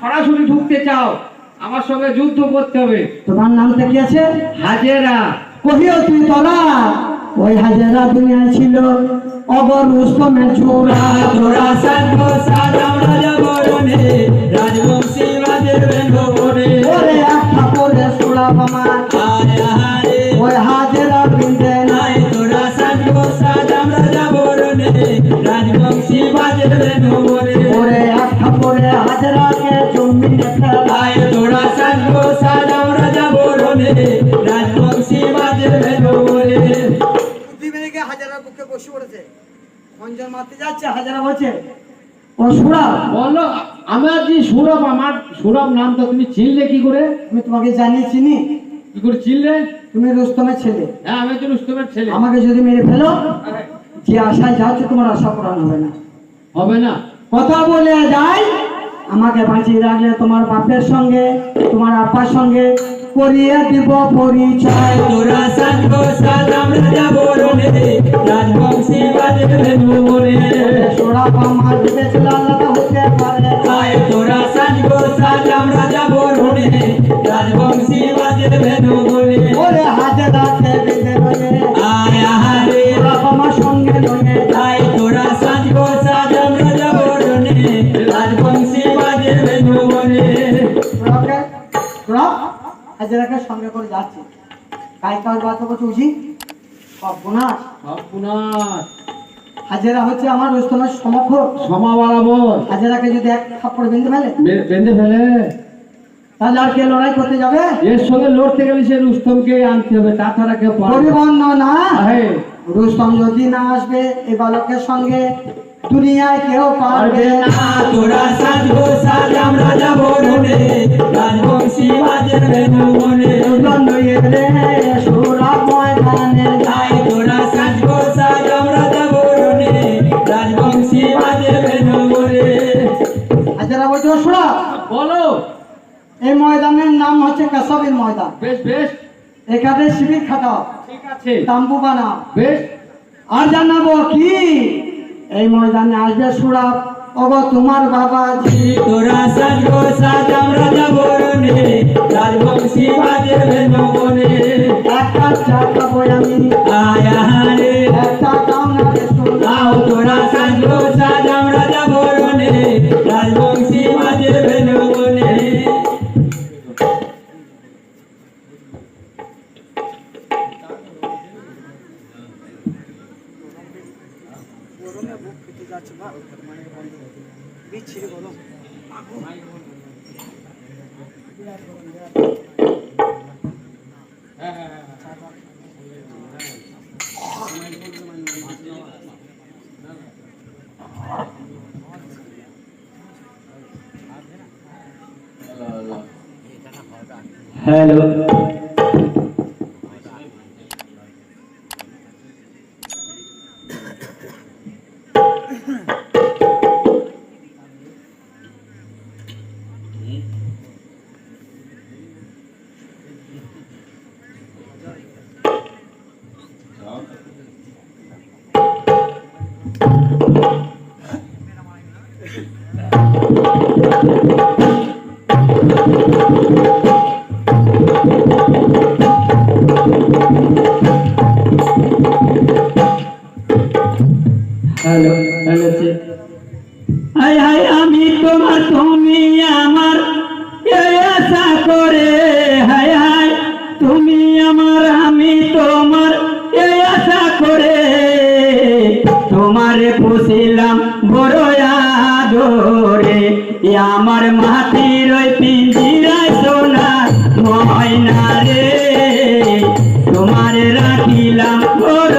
সরাসরি ঢুকতে চাও আমার সঙ্গে যুদ্ধ করতে হবে। তোমার নামটা কি আছে? হাজেরা। কহিও তুই তোরা ওই হাজেরা দুনিয়ায় ছিল। অবর রুস্তমের চূড়া তোরা সাধু সাজাম রাজা বরণে রাজবংশী রাজের বেঙ্গবনে ওরে একটা পরে সুরা আমার আয় আয় ওই হাজারা বিন্দে নাই। তোরা সাধু সাজাম রাজা বরণে রাজবংশী রাজের বেঙ্গবনে বুদ্ধি বেড়ে বুকে বসে পড়েছে। খঞ্জন মারতে যাচ্ছে হাজারা বলছে ও সুরা বলো আমার যে সৌরভ আমার সৌরভ নামটা তুমি চিনলে কি করে? আমি তোমাকে জানিয়ে চিনি। কি করে চিনলে? তুমি রুস্তমের ছেলে। হ্যাঁ আমি তো রুস্তমের ছেলে। আমাকে যদি মেরে ফেলো যে আশায় যাচ্ছে তোমার আশা পূরণ হবে না। হবে না। কথা বলে যাই আমাকে বাঁচিয়ে রাখলে তোমার বাপের সঙ্গে তোমার আব্বার সঙ্গে করিয়ে দিব পরিচয়। তোরা সাধু সাজাম রাজা বরণে রাজবংশী রাজের বেঙ্গবনে সোনা আমার ভেবেছিল আল্লাহ হতে পারে? তোরা সাজব সাজাম রাজা সঙ্গে করে যাচ্ছে। করছে উঠি সর্বনাশ। সব পুনার হাজারা হচ্ছে আমার রুস্তমের সমক্ষ সমা বরাবর হাজারাকে যদি এক থাপ্পড় বেঁধে ফেলে বেঁধে ফেলে। তাহলে আর কে লড়াই করতে যাবে? এর সঙ্গে লড়তে গেলে সে রুস্তমকে আনতে হবে তাছাড়া কেউ না। পরিবহন না। রুস্তম যদি না আসবে এই বালকের সঙ্গে দুনিয়ায় কেউ পারবে না। তোরা সাজগো সাজাম রাজা বরুণে রাজবংশী বাজের লইয়ে রে সুরা ময়দানে আয় তোরা সাজগো সাজাম রাজা বরুণে রাজবংশী বাজের ভেনু বলে হাজারা বলছে সুরা বলো। এই ময়দানের নাম হচ্ছে কাসাবির ময়দান। বেশ বেশ। এখানে শিবির খাটাও। ঠিক আছে। তাম্বু বানাও। বেশ। আর জানাব কি? এই ময়দানে আসবে সুরাব। ওগো তোমার বাবা তোরা সাজগো Hello. তোমারে বড়য়া বড় আমার মাটির ওই পিঞ্জিরা সোনা ময়না রে তোমার রাখিলাম বড়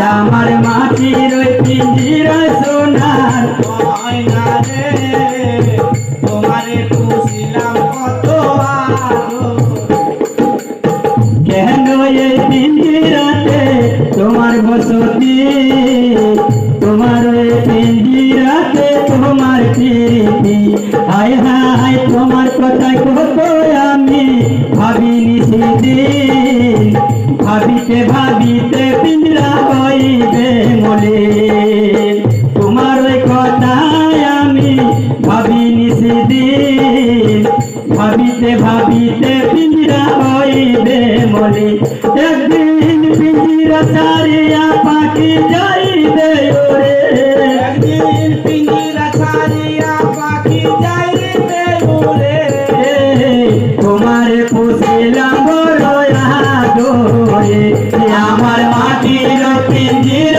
আমার সোনার রে। পুষিলাম কত তোমার বসতি? তোমার পিঞ্জিরাতে তোমার প্রীতি। হায় তোমার কথায় কত আমি ভাবিনি সেদিন। ভাবিতে ভাব ভাবিতে ভাবিতে পিঞ্জিরা হইবে মনে। একদিন পিঞ্জিরা সারিয়া পাখি যাইবে ওরে। একদিন পিঞ্জিরা সারিয়া পাখি যাইবে ওরে। তোমার পুষিলাম বড় আমার মাটির পিঞ্জিরা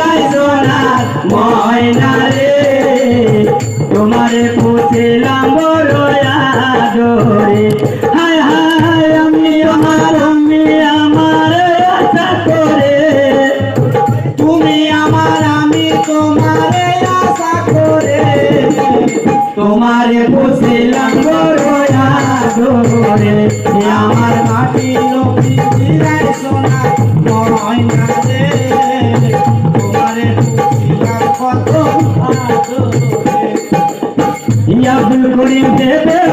या बिल्कुल दे दे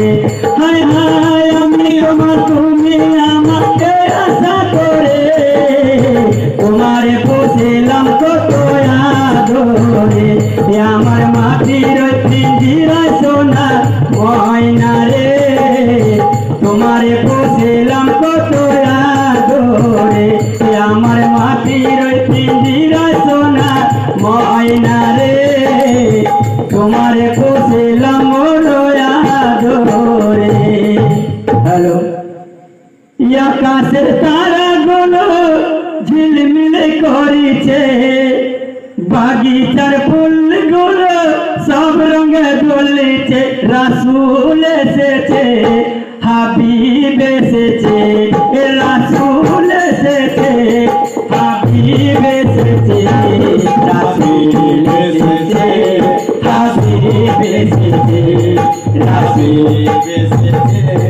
Amen. হয়েছে বাগিচার ফুলগুলো সব রঙে বলেছে রাসুল এসেছে, হাবিব এসেছে, রাসুল এসেছে, হাবিব এসেছে, রাসুল এসেছে, হাবিব এসেছে, রাসুল এসেছে।